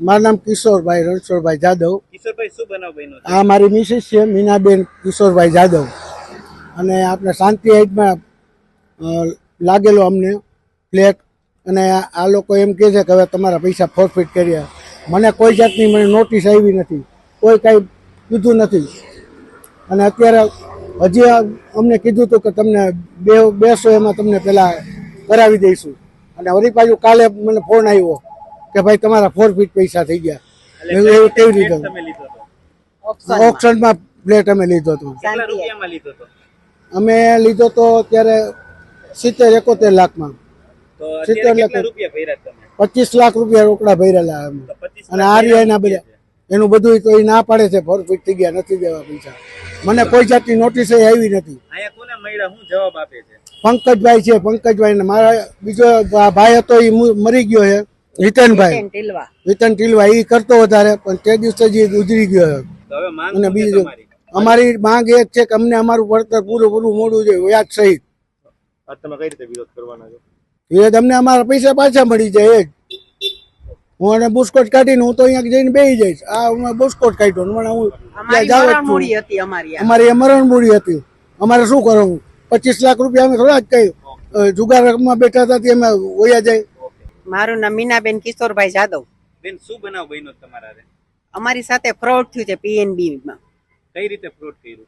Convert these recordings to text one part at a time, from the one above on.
મારું નામ કિશોરભાઈ રણછોડભાઈ જાદવ. કિશોરભાઈ શું બનાવ બન્યો આ મારી મિસિસ છે મીનાબેન કિશોરભાઈ જાદવ. અને આપણે શાંતિ હાઇટમાં લાગેલો અમને ફ્લેટ અને આ- આ લોકો એમ કહે છે કે હવે તમારા પૈસા ફોરફિટ કર્યા. મને કોઈ જાતની મને નોટિસ આવી નથી. કોઈ કાંઈ કીધું નથી. અને અત્યારે હજી અમને કીધું હતું કે તમને બે બેસો એમાં તમને પહેલાં કરાવી દઈશું. અને વળી પાછું કાલે મને ફોન આવ્યો. કે ભાઈ તમારા ફોરફિટ પૈસા થઈ ગયા. એવું કેવી રીતે ઓપ્શનમાં ફ્લેટ અમે લીધો હતો. અમે લીધો તો ત્યારે સિત્તેર એકોતેર લાખમાં. સિત્તેર અત્યારે લાખ. કેટલા રૂપિયા ભર્યા તમે? પચીસ લાખ રૂપિયા રોકડા ભરેલા અમે. અને આરબીઆઈના બધા એનું બધું તો એ ના પાડે છે ફોરફીટ થઈ ગયા નથી દેવા પૈસા. મને કોઈ જાતની નોટિસ આવી નથી. અહીંયા કોને મળ્યા? હું જવાબ આપે છે? પંકજભાઈ છે પંકજભાઈ ને મારા બીજો ભાઈ હતો એ મરી ગયો છે. હિતનભાઈ ટીલવા. હિતન ટીલવા એ કરતો વધારે પણ તે દિવસે જ ગુજરી ગયો છે અને બીજું અમારી માંગ એ છે કે અમને અમારું વળતર પૂરું પૂરું મોડું જોઈએ વ્યાજ સહિત. તમે કઈ રીતે વિરોધ કરવાના છો? તમને અમારા પૈસા પાછા મળી જાય એ જ. હું અને બુસ્કોટ કાઢીને હું તો અહીંયા જઈને બેસી જઈશ. આ હું બુસ્કોટ કાઢ્યો પણ હું ત્યાં અમારી જાવ જ મરણ છું. મૂડી હતી અમારી. મરણ મૂડી હતી. અમારે શું કરવું? પચીસ લાખ રૂપિયા અમે થોડા જ કહ્યું. જુગાર રકમમાં બેઠા હતા તે અમે ઓયા જાય. મારું નામ મીનાબેન કિશોરભાઈ જાદવ. બેન શું બનાવ બન્યો તમારા? અમારી સાથે ફ્રોડ થયું છે પીએનબી માં. કઈ રીતે ફ્રોડ કર્યું?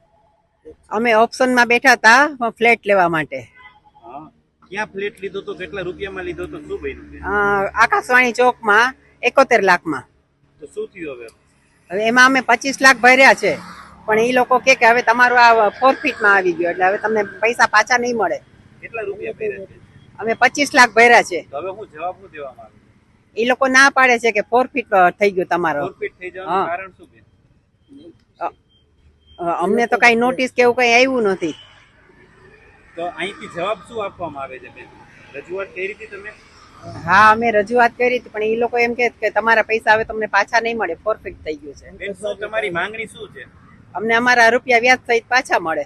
અમે ઓપ્શનમાં બેઠા હતા ફ્લેટ લેવા માટે. ક્યાં ફ્લેટ લીધો તો કેટલા રૂપિયામાં લીધો તો શું બન્યું આકાશવાણી ચોક ચોકમાં એકોતેર લાખમાં. તો શું થયું હવે? હવે એમાં અમે પચીસ લાખ ભર્યા છે. પણ એ લોકો કે કે હવે તમારું આ ફોરફીટમાં આવી ગયું એટલે હવે તમને પૈસા પાછા નહીં મળે. કેટલા રૂપિયા ભર્યા અમે પચીસ લાખ ભર્યા છે. હવે હું જવાબ એ લોકો ના પાડે છે કે ફોરફીટ થઈ ગયું તમારો. ફોરફિટ થઈ જવાનું કારણ શું બેન અમને તો કઈ નોટિસ કે એવું કઈ આવ્યું નથી. તો અહીંથી જવાબ શું આપવામાં આવે છે બેન? રજૂઆત કઈ રીતે તમે? હા અમે રજૂઆત કરી હતી પણ એ લોકો એમ કે કે તમારા પૈસા હવે તમને પાછા નહીં મળે ફોરફીટ થઈ ગયું છે. બેન શું તમારી માંગણી શું છે? અમને અમારા રૂપિયા વ્યાજ સહિત પાછા મળે.